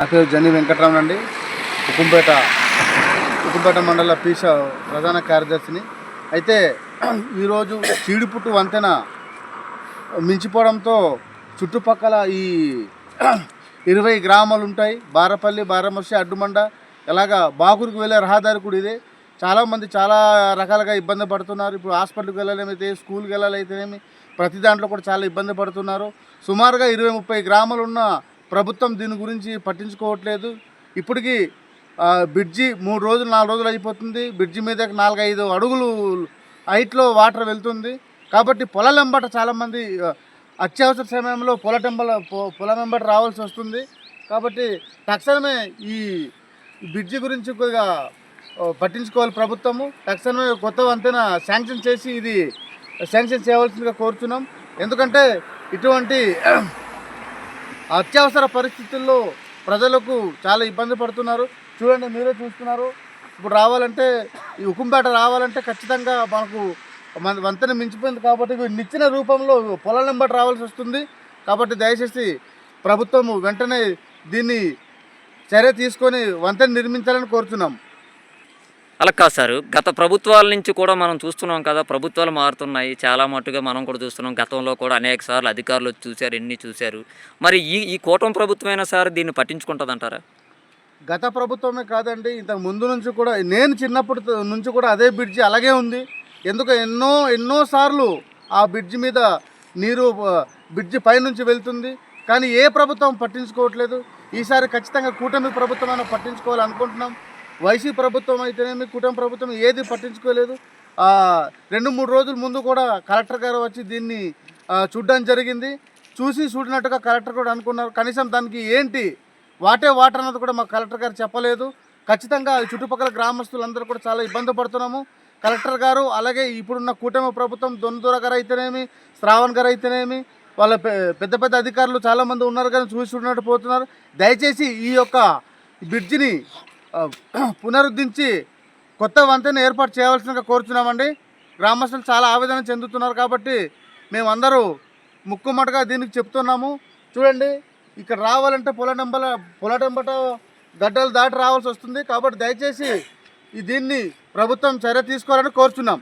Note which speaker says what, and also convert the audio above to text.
Speaker 1: నా పేరు జని వెంకటరామన్ అండి. ఉకుంపేట ఉకుంపేట మండల పీస ప్రధాన కార్యదర్శిని. అయితే ఈరోజు చీడిపుట్టు వంతెన మించిపోవడంతో చుట్టుపక్కల ఈ ఇరవై గ్రామాలు ఉంటాయి. బారపల్లి బారమర్షి అడ్డుమండ ఇలాగా బాగురికి వెళ్ళే రహదారి కూడా ఇదే. చాలామంది చాలా రకాలుగా ఇబ్బంది పడుతున్నారు. ఇప్పుడు హాస్పిటల్కి వెళ్ళాలేమైతే స్కూల్కి వెళ్ళాలైతేనేమి ప్రతి దాంట్లో కూడా చాలా ఇబ్బంది పడుతున్నారు. సుమారుగా ఇరవై ముప్పై గ్రామాలు ఉన్న ప్రభుత్వం దీని గురించి పట్టించుకోవట్లేదు. ఇప్పటికీ బ్రిడ్జి మూడు రోజులు నాలుగు రోజులు అయిపోతుంది. బ్రిడ్జి మీద నాలుగు ఐదు అడుగులు హైట్లో వాటర్ వెళ్తుంది. కాబట్టి పొలాలెంబట చాలామంది అత్యవసర సమయంలో పొలటెంబల పొలం వెంబట రావాల్సి వస్తుంది. కాబట్టి తక్షణమే ఈ బ్రిడ్జి గురించి కొద్దిగా పట్టించుకోవాలి ప్రభుత్వము. తక్షణమే కొత్త వంతెన శాంక్షన్ చేసి ఇది శాంక్షన్ చేయవలసిందిగా కోరుతున్నాం ఎందుకంటే ఇటువంటి అత్యవసర పరిస్థితుల్లో ప్రజలకు చాలా ఇబ్బంది పడుతున్నారు. చూడండి మీరే చూస్తున్నారు. ఇప్పుడు రావాలంటే ఈ ఉకుంపేట రావాలంటే ఖచ్చితంగా మనకు మన వంతెన మించిపోయింది కాబట్టి నిచ్చిన రూపంలో పొలాల నెంబర్ రావాల్సి వస్తుంది. కాబట్టి దయచేసి ప్రభుత్వము వెంటనే దీన్ని చర్య తీసుకొని వంతెన నిర్మించాలని కోరుతున్నాం.
Speaker 2: అలా కాదు సార్ గత ప్రభుత్వాల నుంచి కూడా మనం చూస్తున్నాం కదా ప్రభుత్వాలు మారుతున్నాయి. చాలా మట్టుగా మనం కూడా చూస్తున్నాం. గతంలో కూడా అనేక సార్లు అధికారులు చూశారు ఎన్ని చూశారు. మరి ఈ ఈ కూటమి ప్రభుత్వమైనా సార్ దీన్ని పట్టించుకుంటుందంటారా?
Speaker 1: గత ప్రభుత్వమే కాదండి ఇంతకు ముందు నుంచి కూడా నేను చిన్నప్పటి నుంచి కూడా అదే బ్రిడ్జి అలాగే ఉంది. ఎందుకు ఎన్నో ఎన్నో సార్లు ఆ బ్రిడ్జి మీద నీరు బ్రిడ్జి పైనుంచి వెళ్తుంది. కానీ ఏ ప్రభుత్వం పట్టించుకోవట్లేదు. ఈసారి ఖచ్చితంగా కూటమి ప్రభుత్వమైనా పట్టించుకోవాలనుకుంటున్నాం. వైసీ ప్రభుత్వం అయితేనేమి కూటమి ప్రభుత్వం ఏది పట్టించుకోలేదు. రెండు మూడు రోజుల ముందు కూడా కలెక్టర్ గారు వచ్చి దీన్ని చూడడం జరిగింది. చూసి చూడినట్టుగా కలెక్టర్ కూడా అనుకున్నారు. కనీసం దానికి ఏంటి? వాటే వాటర్ అన్నది కూడా మాకు కలెక్టర్ గారు చెప్పలేదు. ఖచ్చితంగా చుట్టుపక్కల గ్రామస్తులందరూ కూడా చాలా ఇబ్బంది పడుతున్నాము. కలెక్టర్ గారు అలాగే ఇప్పుడున్న కూటమి ప్రభుత్వం దొందూర గారు అయితేనేమి శ్రావణ్ గారు అయితేనేమి వాళ్ళ పెద్ద పెద్ద అధికారులు చాలామంది ఉన్నారు కానీ చూసి చూడనట్టు పోతున్నారు. దయచేసి ఈ యొక్క బ్రిడ్జిని పునరుద్ధరించి కొత్త వంతెన ఏర్పాటు చేయవలసిందిగా కోరుతున్నామండి గ్రామస్తులు చాలా ఆవేదన చెందుతున్నారు కాబట్టి మేమందరూ ముక్కుమటగా దీనికి చెప్తున్నాము. చూడండి ఇక్కడ రావాలంటే పొలటెంబల పొలటెంబట గడ్డలు దాటి రావాల్సి వస్తుంది. కాబట్టి దయచేసి ఈ దీన్ని ప్రభుత్వం చర్య తీసుకోవాలని కోరుచున్నాం.